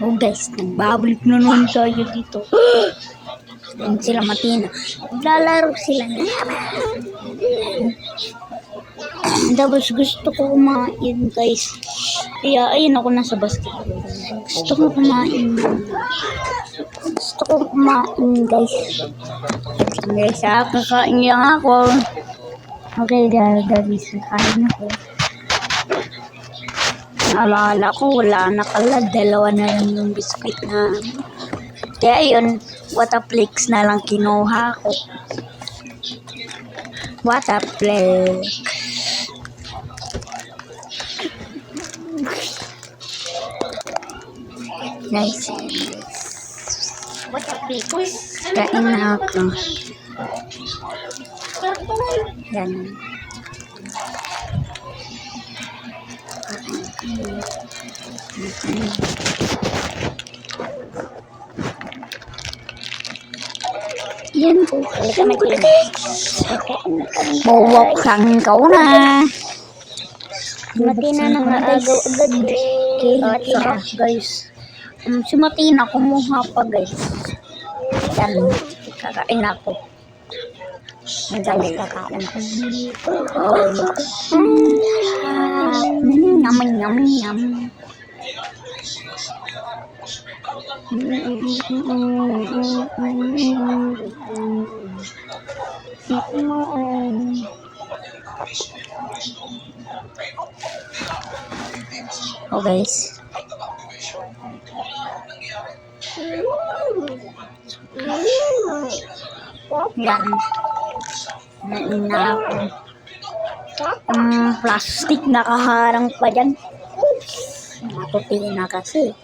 Oh guys, nagbabalik na naman tayo dito. Yan sila Matina. Naglalaro sila na Tapos gusto ko kumain guys. Kaya ayun ako nasa basketball. Gusto ko kumain. Gusto ko kumain guys. Guys, ah, kakain lang ako. Okay guys, guys, kakain ako. Naalala ko, wala na pala. Dalawa na lang yung biscuit na. Kaya yun, Wataplex na lang kinuha ko. Wataplex. Nice. Wataplex. Kain na ako. Ganun. Yan po. Bawak kang ikaw na. Matina nang naagaw agad. Kaya guys. Um, si Matina kumuha pa guys. Yan. Kakain ako. Guys, kakain ako. Yum, yum, yum. Oh guys. Yan. Na ako. Yung plastic nakaharang pa dyan. Matutina kasi.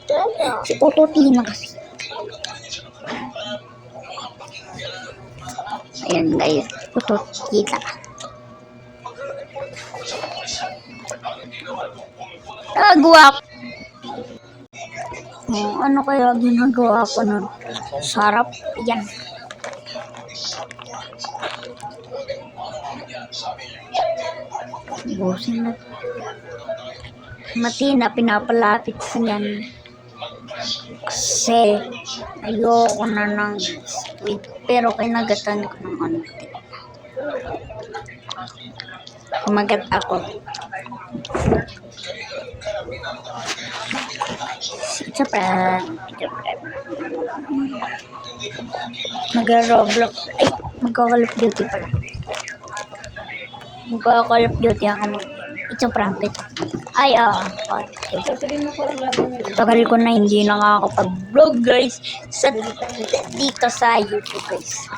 Si Ututina kasi. Ayan guys. Ututita. Nagawa ko. Oh, ano kaya ginagawa ko nun? Sarap. Yan. Busin na. Matina, pinapalapit ko yan. Kasi, ayoko na ng sweet. Pero kinagatan ko ng ano. Kumagat ako. Siyempre, siyempre. Mag-Roblox. Ay, mag-Call of Duty pala. Mag-Call of Duty ako mag A prank. Ay, ah. Okay. Tagal ko na hindi nakakapag-vlog, guys. Sa, dito sa YouTube, guys.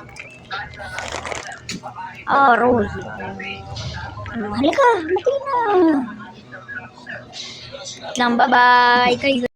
Ah, Rose. Ano, halika, mati na. Lang, bye-bye. Kayo.